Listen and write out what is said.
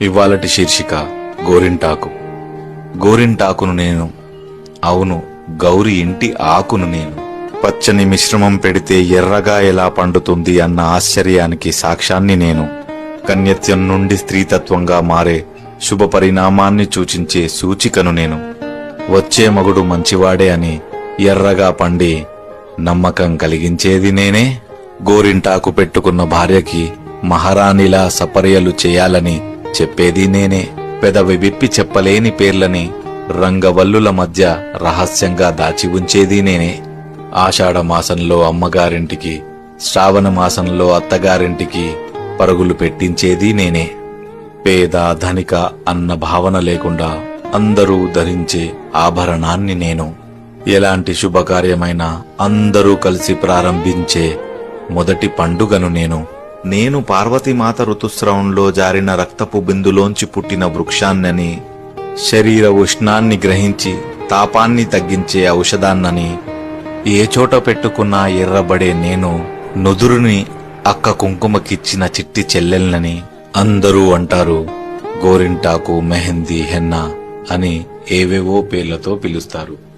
ఇవాళటి శీర్షిక గోరింటాకు. గోరింటాకును నేను అవును గౌరి ఇంటి ఆకును నేను. పచ్చని మిశ్రమం పెడితే ఎర్రగా ఎలా పండుతుంది అన్న ఆశ్చర్యానికి సాక్ష్యాన్ని నేను. కన్యత్యం నుండి స్త్రీతత్వంగా మారే శుభ పరిణామాన్ని సూచించే సూచికను నేను. వచ్చే మగుడు మంచివాడే అని ఎర్రగా పండి నమ్మకం కలిగించేది నేనే. గోరింటాకు పెట్టుకున్న భార్యకి మహారాణిలా సపర్యలు చేయాలని చెప్పేది నేనే. పెదవి విప్పి చెప్పలేని పేర్లని రంగవల్లుల మధ్య రహస్యంగా దాచి ఉంచేది నేనే. ఆషాఢమాసంలో అమ్మగారింటికి శ్రావణ మాసంలో అత్తగారింటికి పరుగులు పెట్టించేది నేనే. పేద ధనిక అన్న భావన లేకుండా అందరూ ధరించే ఆభరణాన్ని నేను. ఎలాంటి శుభకార్యమైనా అందరూ కలిసి ప్రారంభించే మొదటి పండుగను నేను. నేను పార్వతీమాత ఋతుస్రవంలో జారిన రక్తపు బిందులోంచి పుట్టిన వృక్షాన్నని శరీర ఉష్ణాన్ని గ్రహించి తాపాన్ని తగ్గించే ఔషధాన్నని ఏ చోట పెట్టుకున్నా ఎర్రబడే నేను నుదురుని అక్క కుంకుమకిచ్చిన చిట్టి చెల్లెల్నని అందరూ అంటారు. గోరింటాకు మెహందీ హెన్నా అని ఏవేవో పేర్లతో పిలుస్తారు.